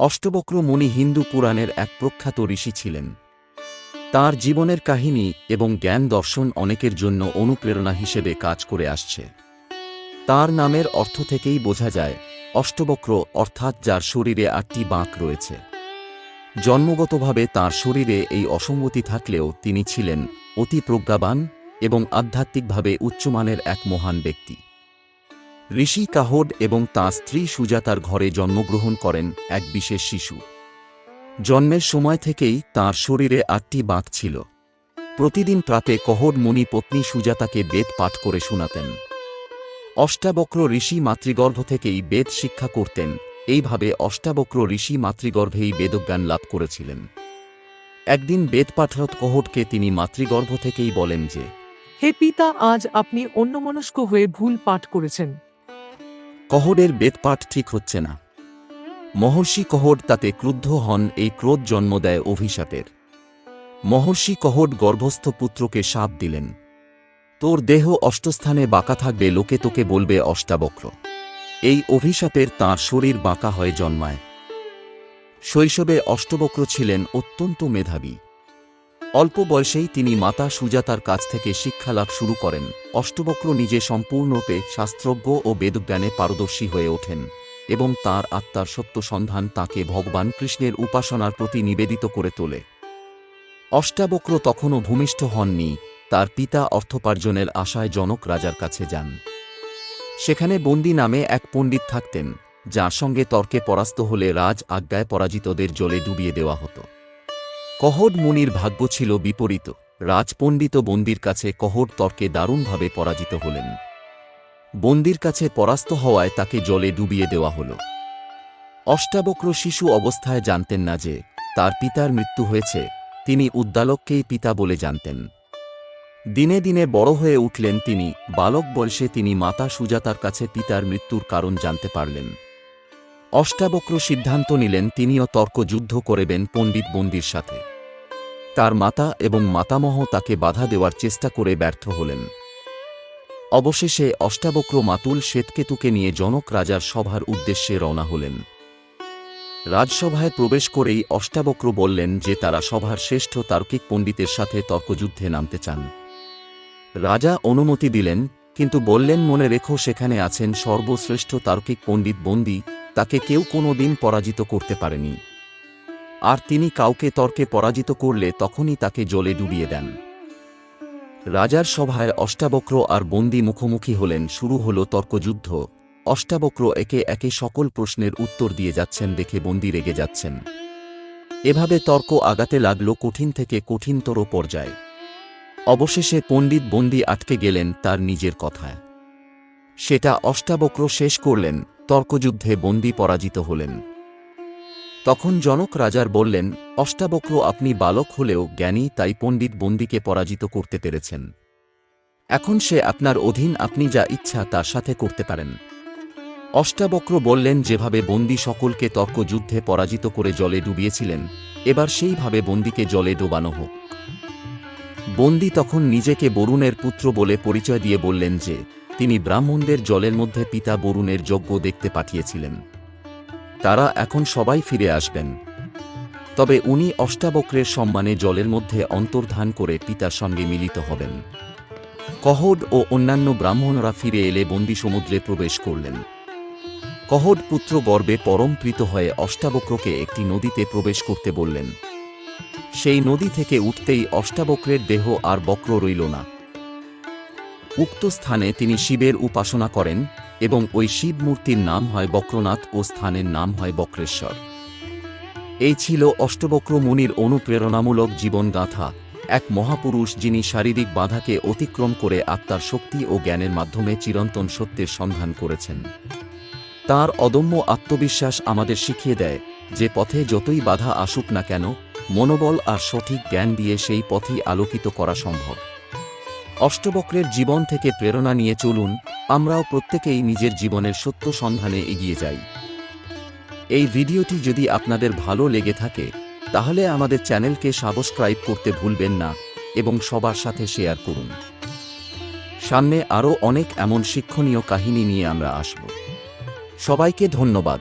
অষ্টবক্র মুনি হিন্দু পুরাণের এক প্রখ্যাত ঋষি ছিলেন। তার জীবনের কাহিনী এবং জ্ঞান দর্শন অনেকের জন্য অনুপ্রেরণা হিসেবে কাজ করে আসছে। তার নামের অর্থ থেকেই বোঝা যায়, অষ্টবক্র অর্থাৎ যার শরীরে আটটি বাঁক রয়েছে। জন্মগতভাবে তার শরীরে এই অসঙ্গতি থাকলেও তিনি ছিলেন অতি প্রজ্ঞাবান এবং আধ্যাত্মিকভাবে উচ্চমানের এক মহান ব্যক্তি। ঋষি কাহড এবং তাঁর স্ত্রী সুজাতার ঘরে জন্মগ্রহণ করেন এক বিশেষ শিশু। জন্মের সময় থেকেই তার শরীরে আটটি বাঁক ছিল। প্রতিদিন প্রাতে কহড মুনি পত্নী সুজাতাকে বেদ পাঠ করে শোনাতেন। অষ্টাবক্র ঋষি মাতৃগর্ভ থেকেই বেদ শিক্ষা করতেন। এইভাবে অষ্টাবক্র ঋষি মাতৃগর্ভেই বেদজ্ঞান লাভ করেছিলেন। একদিন বেদ পাঠরত কহটকে তিনি মাতৃগর্ভ থেকেই বলেন যে, হে পিতা, আজ আপনি অন্যমনস্ক হয়ে ভুল পাঠ করেছেন। কহডের বেদপাঠ ঠিক হচ্ছে না। মহর্ষি কহড তাতে ক্রুদ্ধ হন এই ক্রোধ জন্ম দেয় অভিশাপের। মহর্ষি কহড গর্ভস্থ পুত্রকে সাপ দিলেন। তোর দেহ অষ্টস্থানে বাঁকা থাকবে, লোকে তোকে বলবে অষ্টাবক্র। এই অভিশাপের তাঁর শরীর বাঁকা হয়ে জন্মায়। শৈশবে অষ্টবক্র ছিলেন অত্যন্ত মেধাবী। অল্প বয়সেই তিনি মাতা সুজাতার কাছ থেকে শিক্ষালাভ শুরু করেন। অষ্টবক্র নিজে সম্পূর্ণরূপে শাস্ত্রজ্ঞ ও বেদজ্ঞানে পারদর্শী হয়ে ওঠেন এবং তার আত্মার সত্য সন্ধান তাকে ভগবান কৃষ্ণের উপাসনার প্রতি নিবেদিত করে তোলে। অষ্টাবক্র তখনও ভূমিষ্ঠ হননি, তার পিতা অর্থোপার্জনের আশায় জনক রাজার কাছে যান। সেখানে বন্দি নামে এক পণ্ডিত থাকতেন, যার সঙ্গে তর্কে পরাস্ত হলে রাজ আজ্ঞায় পরাজিতদের জলে ডুবিয়ে দেওয়া হতো। কহড মুনির ভাগ্য ছিল বিপরীত। রাজপণ্ডিত বন্দির কাছে কহর তর্কে দারুণভাবে পরাজিত হলেন। বন্দির কাছে পরাস্ত হওয়ায় তাকে জলে ডুবিয়ে দেওয়া হল। অষ্টাবক্র শিশু অবস্থায় জানতেন না যে, তার পিতার মৃত্যু হয়েছে, তিনি উদ্দালককেই পিতা বলে জানতেন। দিনে দিনে বড় হয়ে উঠলেন তিনি, বালক বয়সে তিনি মাতা সুজাতার কাছে পিতার মৃত্যুর কারণ জানতে পারলেন। অষ্টাবক্র সিদ্ধান্ত নিলেন তিনিও তর্ক যুদ্ধ করেবেন পণ্ডিত বন্দির সাথে। তার মাতা এবং মাতামহ তাকে বাধা দেওয়ার চেষ্টা করে ব্যর্থ হলেন। অবশেষে অষ্টাবক্র মাতুল শ্বেতকেতুকে নিয়ে জনক রাজার সভার উদ্দেশ্যে রওনা হলেন। রাজসভায় প্রবেশ করেই অষ্টাবক্র বললেন যে তারা সভার শ্রেষ্ঠ তার্কিক পণ্ডিতের সাথে তর্কযুদ্ধে নামতে চান। রাজা অনুমতি দিলেন, কিন্তু বললেন, মনে রেখো, সেখানে আছেন সর্বশ্রেষ্ঠ তার্কিক পণ্ডিত বন্দী, তাকে কেউ কোনো দিন পরাজিত করতে পারেনি। আর তিনি কাউকে তর্কে পরাজিত করলে তখনই তাকে জলে ডুবিয়ে দেন। রাজার সভায় অষ্টাবক্র আর বন্দি মুখোমুখি হলেন, শুরু হল তর্কযুদ্ধ। অষ্টাবক্র একে একে সকল প্রশ্নের উত্তর দিয়ে যাচ্ছেন, দেখে বন্দি রেগে যাচ্ছেন। এভাবে তর্ক আগাতে লাগল কঠিন থেকে কঠিনতর পর্যায়ে। অবশেষে পণ্ডিত বন্দি আটকে গেলেন তার নিজের কথায়। সেটা অষ্টাবক্র শেষ করলেন, তর্কযুদ্ধে বন্দি পরাজিত হলেন। তখন জনক রাজার বললেন, অষ্টাবক্র আপনি বালক হলেও জ্ঞানী তাই পণ্ডিত বন্দিকে পরাজিত করতে পেরেছেন। এখন সে আপনার অধীন আপনি যা ইচ্ছা তার সাথে করতে পারেন। অষ্টাবক্র বললেন, যেভাবে বন্দি সকলকে তর্কযুদ্ধে পরাজিত করে জলে ডুবিয়েছিলেন, এবার সেইভাবে বন্দিকে জলে ডোবানো হোক। বন্দি তখন নিজেকে বরুণের পুত্র বলে পরিচয় দিয়ে বললেন যে, তিনি ব্রাহ্মণদের জলের মধ্যে পিতা বরুণের যজ্ঞ দেখতে পাঠিয়েছিলেন। তারা এখন সবাই ফিরে আসবেন। তবে উনি অষ্টাবক্রের সম্মানে জলের মধ্যে অন্তর্ধান করে পিতার সঙ্গে মিলিত হবেন। কহড ও অন্যান্য ব্রাহ্মণরা ফিরে এলে বন্দি সমুদ্রে প্রবেশ করলেন। কহড পুত্র গর্বে পরম প্রীত হয়ে অষ্টাবক্রকে একটি নদীতে প্রবেশ করতে বললেন। সেই নদী থেকে উঠতেই অষ্টাবক্রের দেহ আর বক্র রইল না। উক্ত স্থানে তিনি শিবের উপাসনা করেন এবং ওই শিব মূর্তির নাম হয় বক্রনাথ ও স্থানের নাম হয় বক্রেশ্বর। এই ছিল অষ্টবক্র মুনির অনুপ্রেরণামূলক জীবনগাথা, এক মহাপুরুষ যিনি শারীরিক বাধাকে অতিক্রম করে আত্মার শক্তি ও জ্ঞানের মাধ্যমে চিরন্তন সত্যের সন্ধান করেছেন। তার অদম্য আত্মবিশ্বাস আমাদের শিখিয়ে দেয় যে পথে যতই বাধা আসুক না কেন, মনোবল আর সঠিক জ্ঞান দিয়ে সেই পথই আলোকিত করা সম্ভব। অষ্টবক্রের জীবন থেকে প্রেরণা নিয়ে চলুন, আমরাও প্রত্যেকেই নিজের জীবনের সত্য সন্ধানে এগিয়ে যাই। এই ভিডিওটি যদি আপনাদের ভালো লেগে থাকে, তাহলে আমাদের চ্যানেলকে সাবস্ক্রাইব করতে ভুলবেন না এবং সবার সাথে শেয়ার করুন। সামনে আরও অনেক এমন শিক্ষণীয় কাহিনী নিয়ে আমরা আসব। সবাইকে ধন্যবাদ।